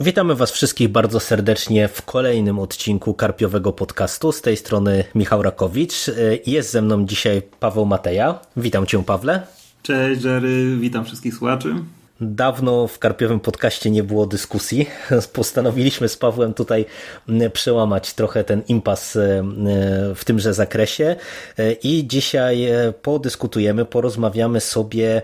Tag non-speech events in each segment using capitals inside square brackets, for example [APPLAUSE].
Witamy Was wszystkich bardzo serdecznie w kolejnym odcinku Karpiowego Podcastu. Z tej strony Michał Rakowicz. Jest ze mną dzisiaj Paweł Mateja. Witam Cię, Pawle. Cześć, Jerry. Witam wszystkich słuchaczy. Dawno w Karpiowym Podcaście nie było dyskusji. [LAUGHS] Postanowiliśmy z Pawłem tutaj przełamać trochę ten impas e, w tymże zakresie e, i dzisiaj e, podyskutujemy, porozmawiamy sobie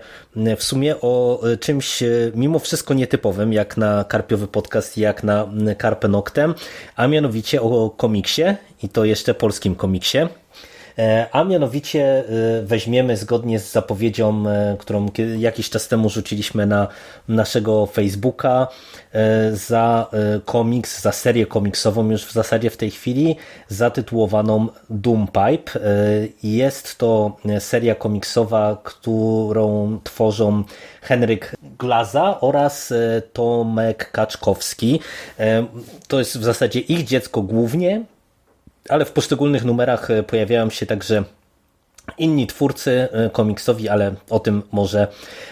w sumie o czymś mimo wszystko nietypowym, jak na Karpiowy Podcast, jak na Karpę Noctem, a mianowicie o komiksie i to jeszcze polskim komiksie. E, a mianowicie e, weźmiemy zgodnie z zapowiedzią, e, którą jakiś czas temu rzuciliśmy na naszego Facebooka za komiks, za serię komiksową już w zasadzie w tej chwili zatytułowaną Doom Pipe. Jest to seria komiksowa, którą tworzą Henryk Glaza oraz Tomek Kaczkowski. To jest w zasadzie ich dziecko głównie, ale w poszczególnych numerach e, pojawiają się także inni twórcy e, komiksowi, ale o tym może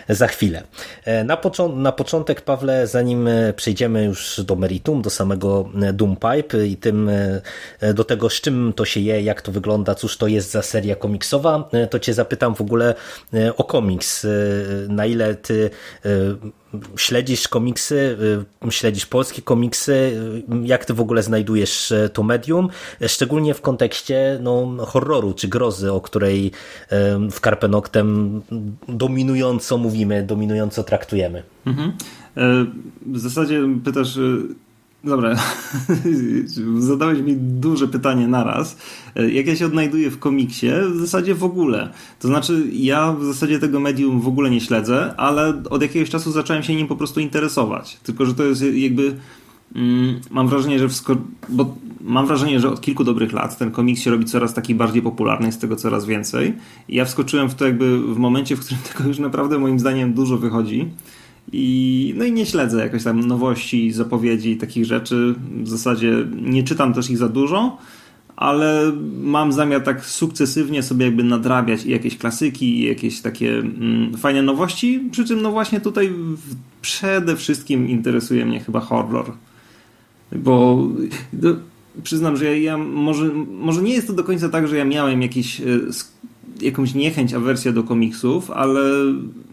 za chwilę. E, na, na początek, Pawle, zanim przejdziemy już do meritum, do samego Doom Pipe i tym, do tego, z czym to się je, jak to wygląda, cóż to jest za seria komiksowa, to cię zapytam w ogóle o komiks. Na ile ty śledzisz komiksy, y, śledzisz polskie komiksy, y, jak ty w ogóle znajdujesz e, to medium, szczególnie w kontekście no, horroru czy grozy, o której w Carpe Noctem dominująco mówimy, dominująco traktujemy. Mhm. E, w zasadzie pytasz Dobra, [LAUGHS] zadałeś mi duże pytanie naraz. Jak ja się odnajduję w komiksie? W zasadzie w ogóle. To znaczy, ja w zasadzie tego medium w ogóle nie śledzę, ale od jakiegoś czasu zacząłem się nim po prostu interesować. Tylko, że to jest jakby. Mm, mam wrażenie, że bo mam wrażenie, że od kilku dobrych lat ten komiks się robi coraz taki bardziej popularny, jest tego coraz więcej. I ja wskoczyłem w to jakby w momencie, w którym [LAUGHS] tego już naprawdę moim zdaniem dużo wychodzi. I, no i nie śledzę jakoś tam nowości, zapowiedzi, takich rzeczy. W zasadzie nie czytam też ich za dużo, ale mam zamiar tak sukcesywnie sobie jakby nadrabiać i jakieś klasyki, i jakieś takie mm, fajne nowości. Przy czym no właśnie tutaj przede wszystkim interesuje mnie chyba horror. Bo no, przyznam, że ja, ja, może, może nie jest to do końca tak, że ja miałem jakiś, e, jakąś niechęć, awersję do komiksów, ale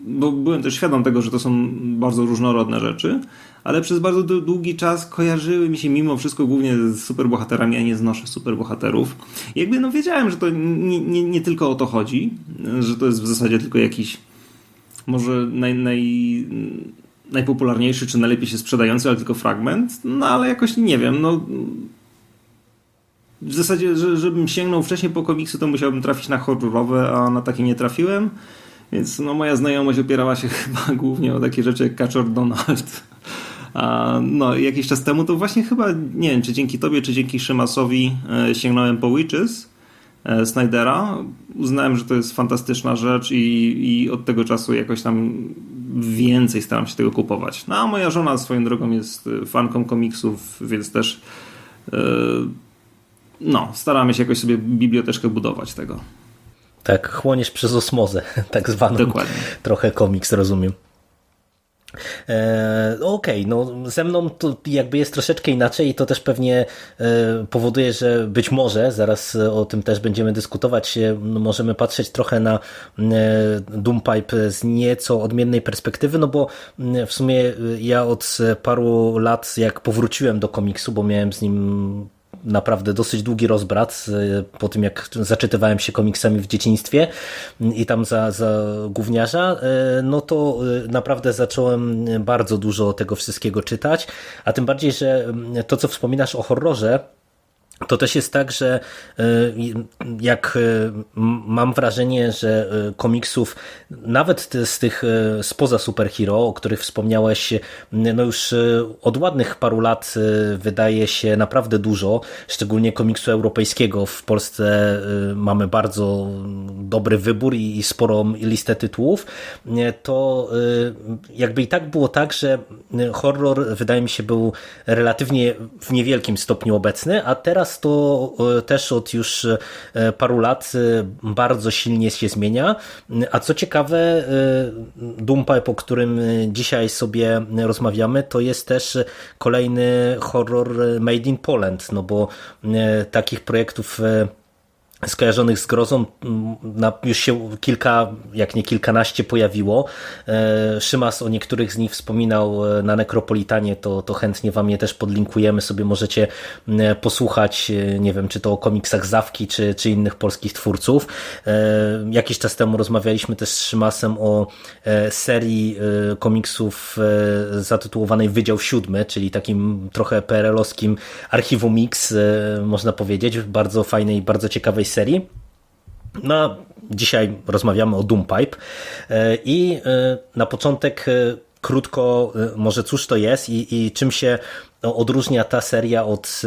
bo byłem też świadom tego, że to są bardzo różnorodne rzeczy, ale przez bardzo długi czas kojarzyły mi się mimo wszystko głównie z superbohaterami, a nie znoszę superbohaterów. Jakby no wiedziałem, że to nie, nie, nie, tylko o to chodzi, że to jest w zasadzie tylko jakiś może naj, naj, najpopularniejszy czy najlepiej się sprzedający, ale tylko fragment, no ale jakoś nie wiem, no w zasadzie, że, żebym sięgnął wcześniej po komiksy, to musiałbym trafić na horrorowe, a na takie nie trafiłem. Więc no, moja znajomość opierała się [LAUGHS] chyba głównie o takie rzeczy jak Kaczor Donald. A, no, jakiś czas temu to właśnie chyba, nie wiem, czy dzięki tobie, czy dzięki Szymasowi e, sięgnąłem po Witches e, Snydera. Uznałem, że to jest fantastyczna rzecz i, i od tego czasu jakoś tam więcej staram się tego kupować. No a moja żona swoją drogą jest e, fanką komiksów, więc też e, no, staramy się jakoś sobie biblioteczkę budować tego. Tak, chłoniesz przez osmozę, [LAUGHS] tak zwaną. Dokładnie. Trochę komiks, rozumiem. E, Okej, okay, no ze mną to jakby jest troszeczkę inaczej i to też pewnie e, powoduje, że być może, zaraz o tym też będziemy dyskutować, e, no, możemy patrzeć trochę na e, Doompipe z nieco odmiennej perspektywy, no bo w sumie ja od paru lat jak powróciłem do komiksu, bo miałem z nim naprawdę dosyć długi rozbrat po tym, jak zaczytywałem się komiksami w dzieciństwie i tam za, za gówniarza, e, no to e, naprawdę zacząłem bardzo dużo tego wszystkiego czytać, a tym bardziej, że to, co wspominasz o horrorze, to też jest tak, że e, jak mam wrażenie, że komiksów, nawet z tych spoza superhero, o których wspomniałeś, no już od ładnych paru lat wydaje się naprawdę dużo, szczególnie komiksu europejskiego. W Polsce mamy bardzo dobry wybór i sporą listę tytułów, to jakby i tak było tak, że horror wydaje mi się był relatywnie w niewielkim stopniu obecny, a teraz teraz to e, też od już e, paru lat e, bardzo silnie się zmienia. A co ciekawe, e, Doompipe, o którym dzisiaj sobie rozmawiamy, to jest też kolejny horror made in Poland, no bo e, takich projektów e, skojarzonych z grozą m, na, już się kilka, jak nie kilkanaście pojawiło. E, Szymas o niektórych z nich wspominał e, na Nekropolitanie, to, to chętnie wam je też podlinkujemy, sobie możecie m, posłuchać, e, nie wiem, czy to o komiksach Zawki, czy, czy innych polskich twórców. Jakiś czas temu rozmawialiśmy też z Szymasem o serii komiksów zatytułowanej Wydział Siódmy, czyli takim trochę PRL-owskim archiwum Mix, można powiedzieć, bardzo fajnej bardzo ciekawej serii. No, dzisiaj rozmawiamy o Doompipe E, i e, na początek e, krótko może cóż to jest i, i czym się no, odróżnia ta seria od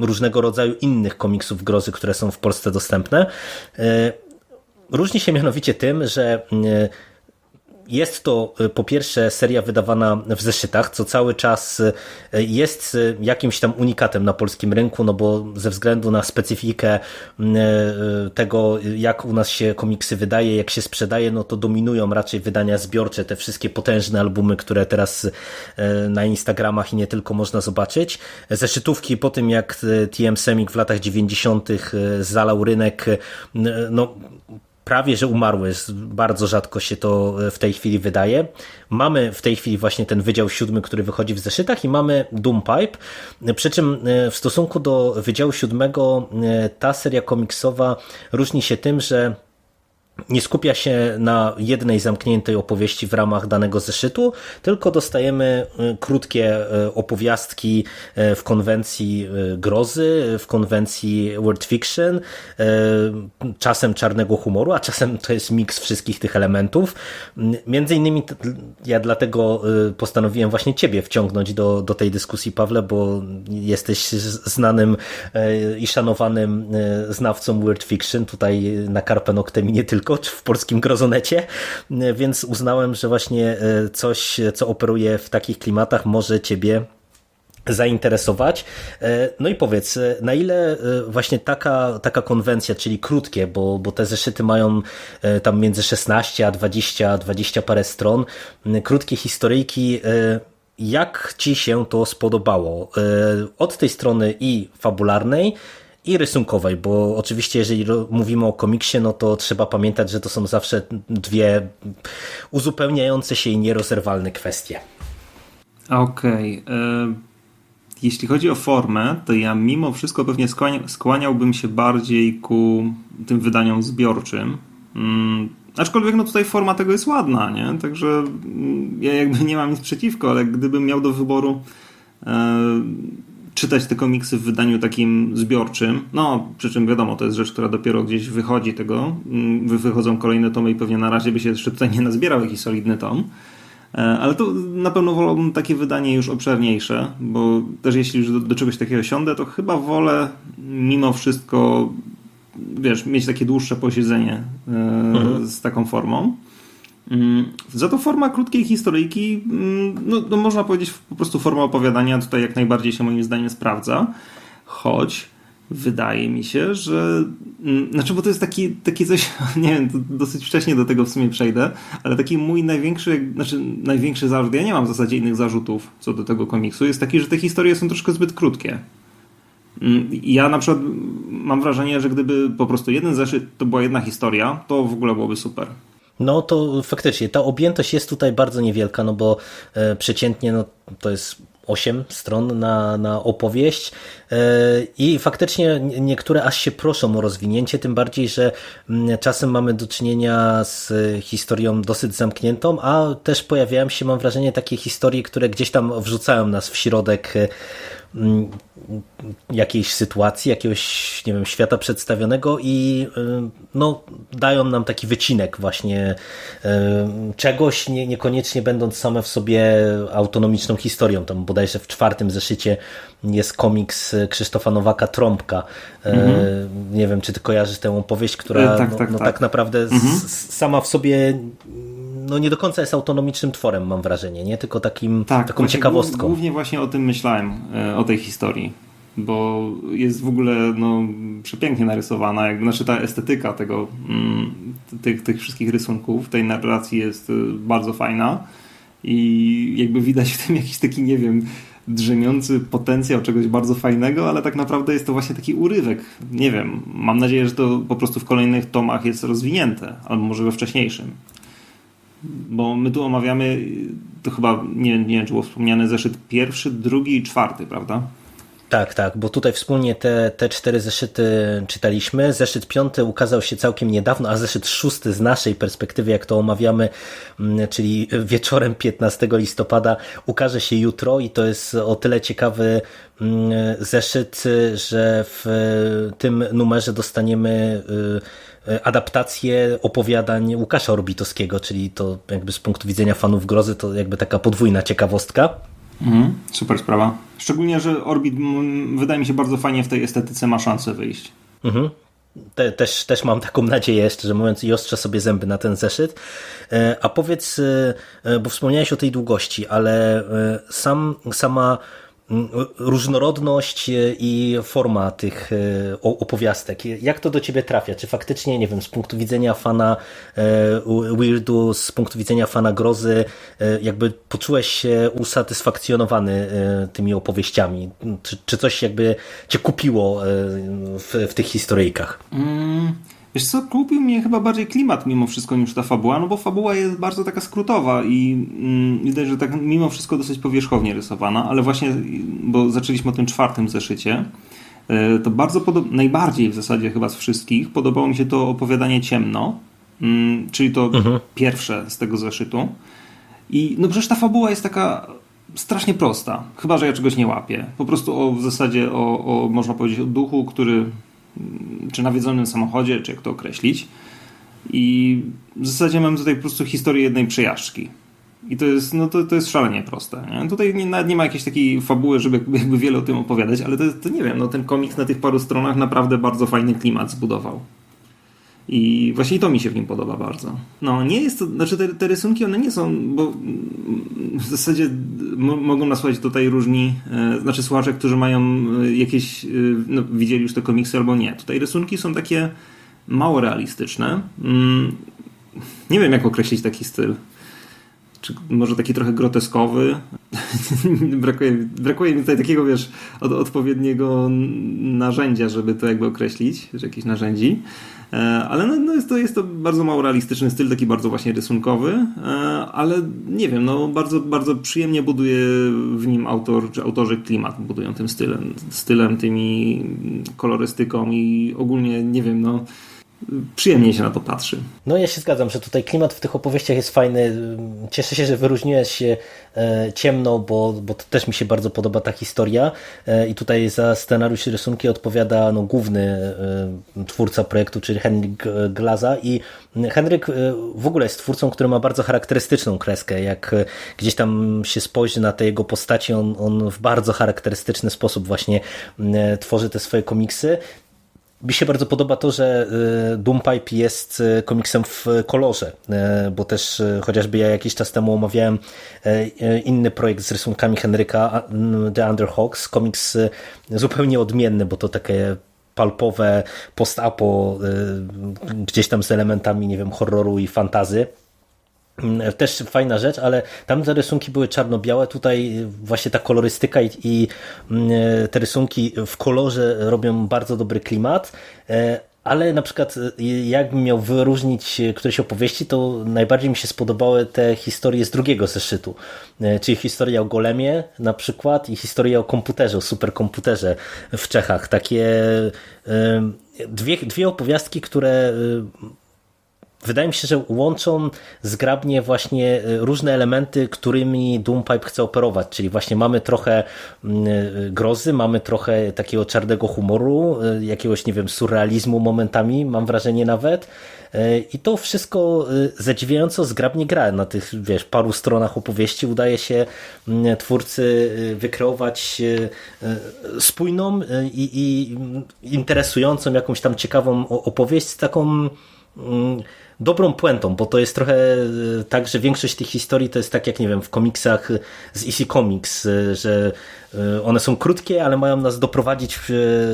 różnego rodzaju innych komiksów grozy, które są w Polsce dostępne. Różni się mianowicie tym, że jest to e, po pierwsze seria wydawana w zeszytach, co cały czas e, jest e, jakimś tam unikatem na polskim rynku, no bo ze względu na specyfikę tego, jak u nas się komiksy wydaje, jak się sprzedaje, no to dominują raczej wydania zbiorcze, te wszystkie potężne albumy, które teraz na Instagramach i nie tylko można zobaczyć. Zeszytówki po tym, jak TM Semik w latach 90. e, zalał rynek, no prawie że umarły. Bardzo rzadko się to w tej chwili wydaje. Mamy w tej chwili właśnie ten Wydział Siódmy, który wychodzi w zeszytach i mamy Doompipe. Przy czym e, w stosunku do Wydziału Siódmego e, ta seria komiksowa różni się tym, że nie skupia się na jednej zamkniętej opowieści w ramach danego zeszytu, tylko dostajemy y, krótkie y, opowiastki y, w konwencji grozy, w konwencji word fiction, czasem czarnego humoru, a czasem to jest miks wszystkich tych elementów. Mm, Między innymi ja dlatego postanowiłem właśnie Ciebie wciągnąć do, do tej dyskusji, Pawle, bo jesteś znanym i szanowanym znawcą word fiction tutaj na Carpe Noctem nie tylko, czy w polskim grozonecie, więc uznałem, że właśnie y, coś, co operuje w takich klimatach może Ciebie zainteresować. E, No i powiedz, e, na ile e, właśnie taka, taka konwencja, czyli krótkie, bo, bo te zeszyty mają e, tam między 16 a 20, 20 parę stron, krótkie historyjki, e, jak Ci się to spodobało? E, Od tej strony i fabularnej, i rysunkowej, bo oczywiście jeżeli mówimy o komiksie, no to trzeba pamiętać, że to są zawsze dwie uzupełniające się i nierozerwalne kwestie. Okej. e, Jeśli chodzi o formę, to ja mimo wszystko pewnie skłania, skłaniałbym się bardziej ku tym wydaniom zbiorczym. Mm, aczkolwiek no tutaj forma tego jest ładna, nie? Także mm, ja jakby nie mam nic przeciwko, ale gdybym miał do wyboru e, czytać te komiksy w wydaniu takim zbiorczym, no przy czym wiadomo, to jest rzecz, która dopiero gdzieś wychodzi tego, mm, wy- wychodzą kolejne tomy i pewnie na razie by się jeszcze tutaj nie nazbierał jakiś solidny tom. E, Ale to na pewno wolałbym takie wydanie już obszerniejsze, bo też jeśli już do, do czegoś takiego siądę, to chyba wolę mimo wszystko, wiesz, mieć takie dłuższe posiedzenie e, z taką formą. Mm, Za to forma krótkiej historyjki, mm, no, no można powiedzieć po prostu forma opowiadania tutaj jak najbardziej się moim zdaniem sprawdza, choć wydaje mi się, że mm, znaczy, bo to jest taki, taki coś, [LAUGHS] nie wiem, dosyć wcześnie do tego w sumie przejdę, ale taki mój największy, znaczy największy zarzut, ja nie mam w zasadzie innych zarzutów co do tego komiksu, jest taki, że te historie są troszkę zbyt krótkie. Ja na przykład mam wrażenie, że gdyby po prostu jeden zeszyt to była jedna historia, to w ogóle byłoby super. No to faktycznie, ta objętość jest tutaj bardzo niewielka, no bo e, przeciętnie no, to jest 8 stron na, na opowieść i faktycznie niektóre aż się proszą o rozwinięcie, tym bardziej, że mm, czasem mamy do czynienia z historią dosyć zamkniętą, a też pojawiają się, mam wrażenie, takie historie, które gdzieś tam wrzucają nas w środek e, mm, jakiejś sytuacji, jakiegoś, nie wiem, świata przedstawionego i y, no, dają nam taki wycinek właśnie czegoś, nie, niekoniecznie będąc same w sobie autonomiczną historią. Tam bodajże w czwartym zeszycie jest komiks Krzysztofa Nowaka Trąbka. Y, Nie wiem, czy ty kojarzysz tę opowieść, która Mhm. E, tak, no, tak, no, tak. tak naprawdę z, sama w sobie no, nie do końca jest autonomicznym tworem, mam wrażenie, nie? Tylko takim, taką Tak, właśnie ciekawostką. głó- Głównie właśnie o tym myślałem, e, o tej historii. bo jest w ogóle no, przepięknie narysowana, jakby, znaczy ta estetyka tego, mm, tych, tych wszystkich rysunków, tej narracji jest bardzo fajna i jakby widać w tym jakiś taki, nie wiem, drzemiący potencjał czegoś bardzo fajnego, ale tak naprawdę jest to właśnie taki urywek. Nie wiem, mam nadzieję, że to po prostu w kolejnych tomach jest rozwinięte, albo może we wcześniejszym. Bo my tu omawiamy, to chyba, nie, nie wiem, czy było wspomniane, zeszyt pierwszy, drugi i czwarty, prawda? Tak, tak, bo tutaj wspólnie te, te cztery zeszyty czytaliśmy. Zeszyt piąty ukazał się całkiem niedawno, a zeszyt szósty z naszej perspektywy, jak to omawiamy, mm, czyli wieczorem 15 listopada, ukaże się jutro i to jest o tyle ciekawy mm, zeszyt, że w tym numerze dostaniemy y, adaptację opowiadań Łukasza Orbitowskiego, czyli to jakby z punktu widzenia fanów grozy to jakby taka podwójna ciekawostka. Mhm, super sprawa. Szczególnie, że Orbit wydaje mi się bardzo fajnie w tej estetyce ma szansę wyjść. Mhm. Te, też, też mam taką nadzieję, szczerze mówiąc, i ostrzę sobie zęby na ten zeszyt. E, A powiedz, e, bo wspomniałeś o tej długości, ale e, sam, sama różnorodność i forma tych o- opowiastek, jak to do ciebie trafia? Czy faktycznie, nie wiem, z punktu widzenia fana e, weirdu, z punktu widzenia fana grozy, e, jakby poczułeś się usatysfakcjonowany e, tymi opowieściami? Czy, czy coś jakby cię kupiło e, w, w tych historyjkach? Mm, wiesz co, kupił mnie chyba bardziej klimat mimo wszystko niż ta fabuła, no bo fabuła jest bardzo taka skrótowa i mm, widać, że tak mimo wszystko dosyć powierzchownie rysowana, ale właśnie, bo zaczęliśmy o tym czwartym zeszycie, e, to bardzo najbardziej w zasadzie chyba z wszystkich podobało mi się to opowiadanie ciemno, mm, czyli to pierwsze z tego zeszytu. I no przecież ta fabuła jest taka strasznie prosta. Chyba, że ja czegoś nie łapię. Po prostu o, w zasadzie o, o, można powiedzieć, o duchu, który czy nawiedzonym samochodzie, czy jak to określić. I w zasadzie mamy tutaj po prostu historię jednej przejażdżki. I to jest, no to, to jest szalenie proste. Nie? Tutaj nie, nawet nie ma jakiejś takiej fabuły, żeby jakby wiele o tym opowiadać, ale to, to nie wiem, no ten komiks na tych paru stronach naprawdę bardzo fajny klimat zbudował. I właśnie to mi się w nim podoba bardzo. No, nie jest to, znaczy te, te rysunki, one nie są, bo w zasadzie mogą nas słuchać tutaj różni, e, znaczy słuchacze, którzy mają e, jakieś, e, no, widzieli już te komiksy albo nie. Tutaj rysunki są takie mało realistyczne. Mm, nie wiem, jak określić taki styl. Czy może taki trochę groteskowy. [LAUGHS] brakuje, brakuje mi tutaj takiego, wiesz, od, odpowiedniego narzędzia, żeby to jakby określić, że jakichś narzędzi. E, Ale no, no jest, to, jest to bardzo mało realistyczny styl, taki bardzo właśnie rysunkowy, e, ale nie wiem, no bardzo, bardzo przyjemnie buduje w nim autor, czy autorzy klimat budują tym stylem, stylem, tymi kolorystyką i ogólnie, nie wiem, no przyjemnie się na to patrzy. No ja się zgadzam, że tutaj klimat w tych opowieściach jest fajny. Cieszę się, że wyróżniłeś się e, ciemno, bo, bo to też mi się bardzo podoba ta historia. E, I tutaj za scenariusz i rysunki odpowiada no, główny e, twórca projektu, czyli Henryk Glaza. I Henryk w ogóle jest twórcą, który ma bardzo charakterystyczną kreskę. Jak gdzieś tam się spojrzy na te jego postaci, on, on w bardzo charakterystyczny sposób właśnie tworzy te swoje komiksy. Mi się bardzo podoba to, że y, Doompipe jest y, komiksem w kolorze, y, bo też chociażby ja jakiś czas temu omawiałem inny projekt z rysunkami Henryka, The Underhawks, komiks zupełnie odmienny, bo to takie palpowe post-apo, gdzieś tam z elementami, nie wiem, horroru i fantazy. Też fajna rzecz, ale tam te rysunki były czarno-białe, tutaj właśnie ta kolorystyka i, i te rysunki w kolorze robią bardzo dobry klimat, ale na przykład jakbym miał wyróżnić któreś opowieści, to najbardziej mi się spodobały te historie z drugiego zeszytu, czyli historia o Golemie na przykład i historia o komputerze, o superkomputerze w Czechach. Takie dwie, dwie opowiastki, które wydaje mi się, że łączą zgrabnie właśnie różne elementy, którymi Doompipe chce operować, czyli właśnie mamy trochę grozy, mamy trochę takiego czarnego humoru, jakiegoś, nie wiem, surrealizmu momentami, mam wrażenie nawet. I to wszystko zadziwiająco zgrabnie gra na tych, wiesz, paru stronach opowieści. Udaje się twórcy wykreować spójną i, i interesującą, jakąś tam ciekawą opowieść z taką mm, dobrą puentą, bo to jest trochę e, tak, że większość tych historii to jest tak jak, nie wiem, w komiksach z EC Comics, e, że e, one są krótkie, ale mają nas doprowadzić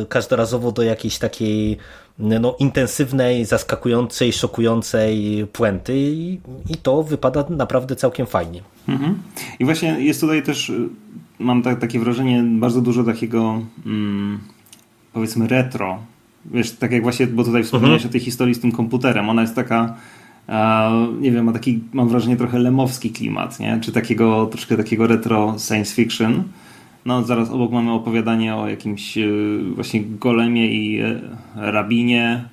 każdorazowo do jakiejś takiej no, intensywnej, zaskakującej, szokującej puenty i, i to wypada naprawdę całkiem fajnie. Mhm. I właśnie jest tutaj też, mam tak, takie wrażenie, bardzo dużo takiego mm, powiedzmy retro Wiesz, tak jak właśnie, bo tutaj wspomniałeś mhm. o tej historii z tym komputerem, ona jest taka, nie wiem, ma taki, mam wrażenie, trochę lemowski klimat, nie? Czy takiego, troszkę takiego retro science fiction. No, zaraz obok mamy opowiadanie o jakimś e, właśnie golemie i e, rabinie.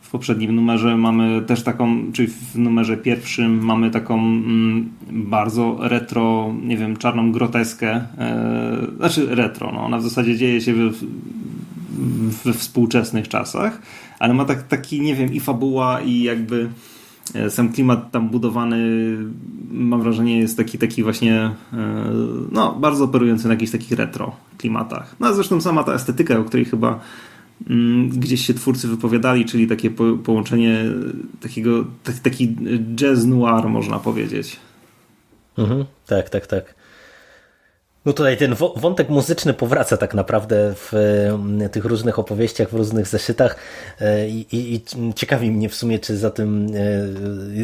W poprzednim numerze mamy też taką, czyli w numerze pierwszym mamy taką mm, bardzo retro, nie wiem, czarną groteskę. E, znaczy retro, no. Ona w zasadzie dzieje się w, we współczesnych czasach, ale ma tak, taki, nie wiem, i fabuła, i jakby e, sam klimat tam budowany, mam wrażenie, jest taki, taki właśnie, e, no, bardzo operujący na jakichś takich retro klimatach. No, a zresztą sama ta estetyka, o której chyba mm, gdzieś się twórcy wypowiadali, czyli takie po, połączenie takiego, tak, taki jazz noir, można powiedzieć. Mhm, tak, tak, tak. No tutaj ten wątek muzyczny powraca tak naprawdę w mm, tych różnych opowieściach, w różnych zeszytach e, i, i, i, ciekawi mnie w sumie, czy za tym,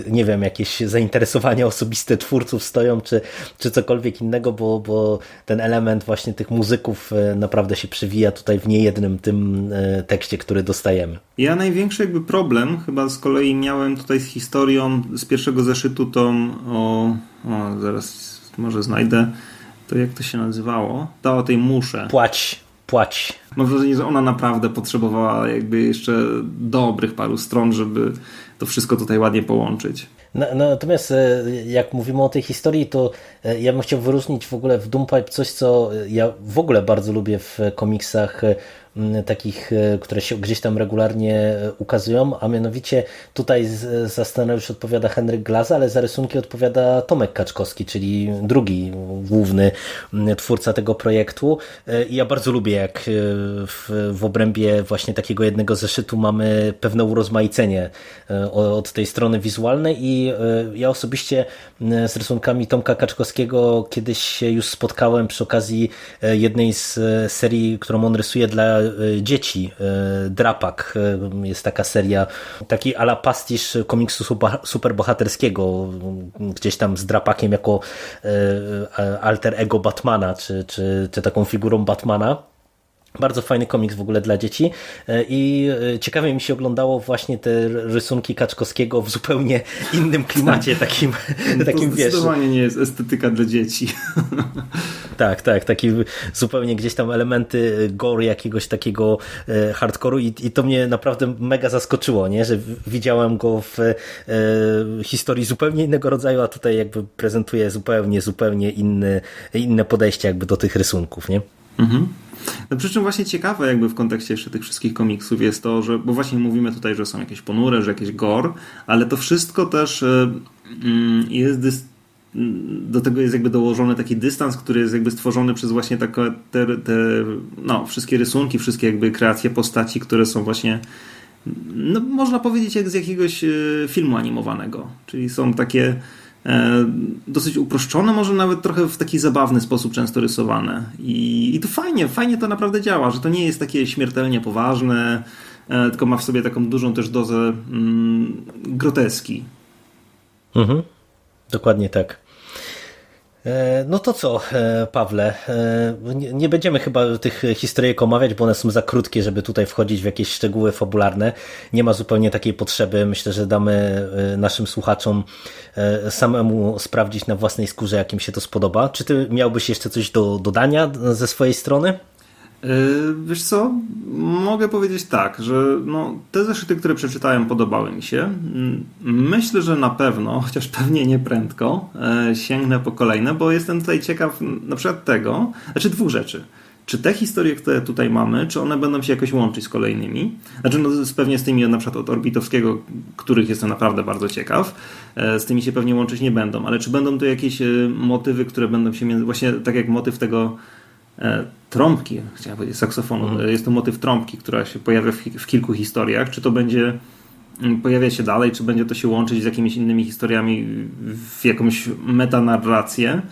e, nie wiem, jakieś zainteresowania osobiste twórców stoją, czy, czy cokolwiek innego, bo, bo ten element właśnie tych muzyków e, naprawdę się przywija tutaj w niejednym tym tekście, który dostajemy. Ja największy jakby problem chyba z kolei miałem tutaj z historią z pierwszego zeszytu tą o, o zaraz może znajdę to jak to się nazywało? Ta o tej musze. Płać, płać. Mam wrażenie, że ona naprawdę potrzebowała jakby jeszcze dobrych paru stron, żeby to wszystko tutaj ładnie połączyć. No, natomiast e, jak mówimy o tej historii, to e, ja bym chciał wyróżnić w ogóle w Doompipe coś, co ja w ogóle bardzo lubię w komiksach takich, e, które się gdzieś tam regularnie e, ukazują, a mianowicie tutaj za scenariusz odpowiada Henryk Glaza, ale za rysunki odpowiada Tomek Kaczkowski, czyli drugi główny twórca tego projektu. E, I ja bardzo lubię, jak w, w obrębie właśnie takiego jednego zeszytu mamy pewne urozmaicenie od tej strony wizualnej i ja osobiście z rysunkami Tomka Kaczkowskiego kiedyś się już spotkałem przy okazji jednej z serii, którą on rysuje dla dzieci. E, Drapak e, jest taka seria, taki ala pastisz komiksu superbohaterskiego, gdzieś tam z Drapakiem jako alter ego Batmana, czy, czy, czy taką figurą Batmana. Bardzo fajny komiks w ogóle dla dzieci i ciekawie mi się oglądało właśnie te rysunki Kaczkowskiego w zupełnie innym klimacie, [LAUGHS] takim, to takim wiesz. Zdecydowanie nie jest estetyka dla dzieci. [LAUGHS] Tak, tak, taki zupełnie gdzieś tam elementy gore jakiegoś takiego e, hardkoru i, i to mnie naprawdę mega zaskoczyło, nie? że widziałem go w e, historii zupełnie innego rodzaju, a tutaj jakby prezentuje zupełnie, zupełnie inny, inne podejście jakby do tych rysunków, nie? Mhm. No przy czym właśnie ciekawe jakby w kontekście jeszcze tych wszystkich komiksów jest to, że, bo właśnie mówimy tutaj, że są jakieś ponure, że jakieś gore, ale to wszystko też y, y, jest do tego jest jakby dołożony taki dystans, który jest jakby stworzony przez właśnie takie te, te no, wszystkie rysunki, wszystkie jakby kreacje postaci, które są właśnie no, można powiedzieć jak z jakiegoś e, filmu animowanego. Czyli są takie e, dosyć uproszczone, może nawet trochę w taki zabawny sposób często rysowane. I, I to fajnie, fajnie to naprawdę działa, że to nie jest takie śmiertelnie poważne, e, tylko ma w sobie taką dużą też dozę mm, groteski. Mhm. Dokładnie tak. E, no to co, e, Pawle? E, nie będziemy chyba tych historyjek omawiać, bo one są za krótkie, żeby tutaj wchodzić w jakieś szczegóły fabularne. Nie ma zupełnie takiej potrzeby. Myślę, że damy naszym słuchaczom samemu sprawdzić na własnej skórze, jak im się to spodoba. Czy ty miałbyś jeszcze coś do dodania ze swojej strony? Yy, wiesz co, mogę powiedzieć tak, że no, te zeszyty, które przeczytałem, podobały mi się. Mm, myślę, że na pewno, [LAUGHS] chociaż pewnie nie prędko, e, sięgnę po kolejne, bo jestem tutaj ciekaw na przykład tego, znaczy dwóch rzeczy. Czy te historie, które tutaj mamy, czy one będą się jakoś łączyć z kolejnymi? Znaczy, no, pewnie z tymi na przykład od Orbitowskiego, których jestem naprawdę bardzo ciekaw, e, z tymi się pewnie łączyć nie będą, ale czy będą to jakieś e, motywy, które będą się, właśnie tak jak motyw tego trąbki, chciałem powiedzieć saksofonu. Mhm. Jest to motyw trąbki, która się pojawia w, w, kilku historiach. Czy to będzie mm, pojawia się dalej, czy będzie to się łączyć z jakimiś innymi historiami w jakąś metanarrację.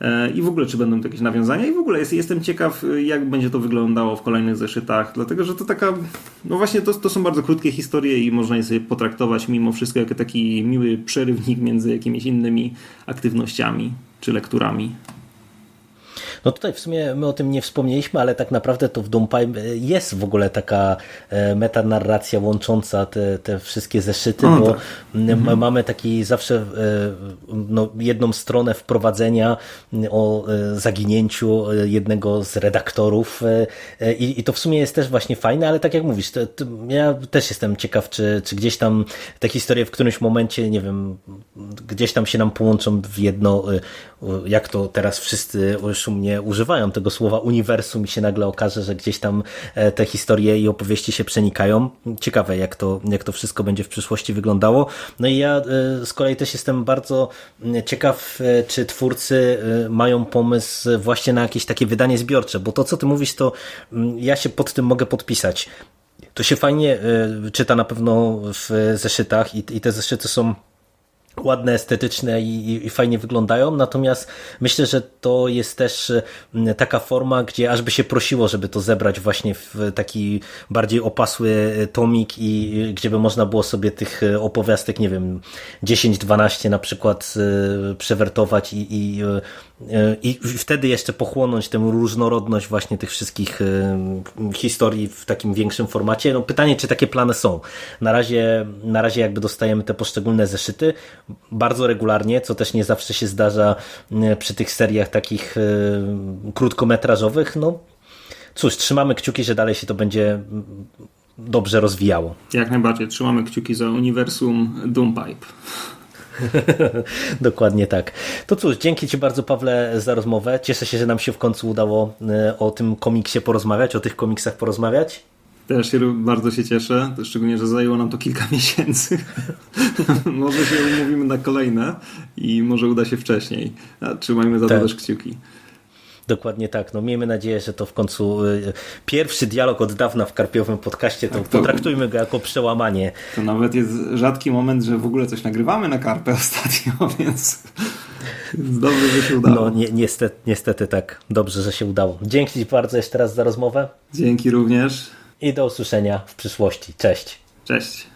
E, I w ogóle, czy będą jakieś nawiązania, i w ogóle jest, jestem ciekaw, jak będzie to wyglądało w kolejnych zeszytach, dlatego że to taka, no właśnie, to, to są bardzo krótkie historie i można je sobie potraktować mimo wszystko jako taki miły przerywnik między jakimiś innymi aktywnościami czy lekturami. No tutaj w sumie my o tym nie wspomnieliśmy, ale tak naprawdę to w Doompipe jest w ogóle taka e, metanarracja łącząca te, te wszystkie zeszyty, O, bo tak. m- mamy taki zawsze e, no, jedną stronę wprowadzenia o e, zaginięciu jednego z redaktorów i, i to w sumie jest też właśnie fajne, ale tak jak mówisz, to, to ja też jestem ciekaw, czy, czy gdzieś tam te historie w którymś momencie, nie wiem, gdzieś tam się nam połączą w jedno, jak to teraz wszyscy szumnie używają tego słowa uniwersum i się nagle okaże, że gdzieś tam e, te historie i opowieści się przenikają. Ciekawe, jak to, jak to wszystko będzie w przyszłości wyglądało. No i ja e, z kolei też jestem bardzo mm, ciekaw, e, czy twórcy mają pomysł właśnie na jakieś takie wydanie zbiorcze, bo to, co ty mówisz, to mm, ja się pod tym mogę podpisać. To się fajnie czyta na pewno w zeszytach i, i te zeszyty są ładne, estetyczne i, i, fajnie wyglądają, natomiast myślę, że to jest też mm, taka forma, gdzie aż by się prosiło, żeby to zebrać właśnie w taki bardziej opasły tomik i gdzie by można było sobie tych opowiastek, nie wiem, 10-12 na przykład przewertować i, i, i wtedy jeszcze pochłonąć tę różnorodność właśnie tych wszystkich historii w takim większym formacie. No pytanie, czy takie plany są. Na razie, na razie jakby dostajemy te poszczególne zeszyty bardzo regularnie, co też nie zawsze się zdarza y, przy tych seriach takich y, krótkometrażowych. No cóż, trzymamy kciuki, że dalej się to będzie dobrze rozwijało. Jak najbardziej, trzymamy kciuki za uniwersum Doompipe. [LAUGHS] Dokładnie tak. To cóż, dzięki Ci bardzo Pawle za rozmowę. Cieszę się, że nam się w końcu udało y, o tym komiksie porozmawiać, o tych komiksach porozmawiać. Też się bardzo się cieszę, szczególnie, że zajęło nam to kilka [LAUGHS] miesięcy. może się umówimy na kolejne i może uda się wcześniej. Trzymajmy za to Tak. też kciuki. Dokładnie tak. No miejmy nadzieję, że to w końcu y, pierwszy dialog od dawna w Karpiowym podcaście, to Tak, to- potraktujmy go jako przełamanie. To nawet jest rzadki moment, że w ogóle coś nagrywamy na karpę [LAUGHS] ostatnio, więc [LAUGHS] dobrze, że się udało. No ni niestety, niestety tak. Dobrze, że się udało. Dzięki Ci bardzo jeszcze raz za rozmowę Dzięki również. I do usłyszenia w przyszłości. Cześć. Cześć.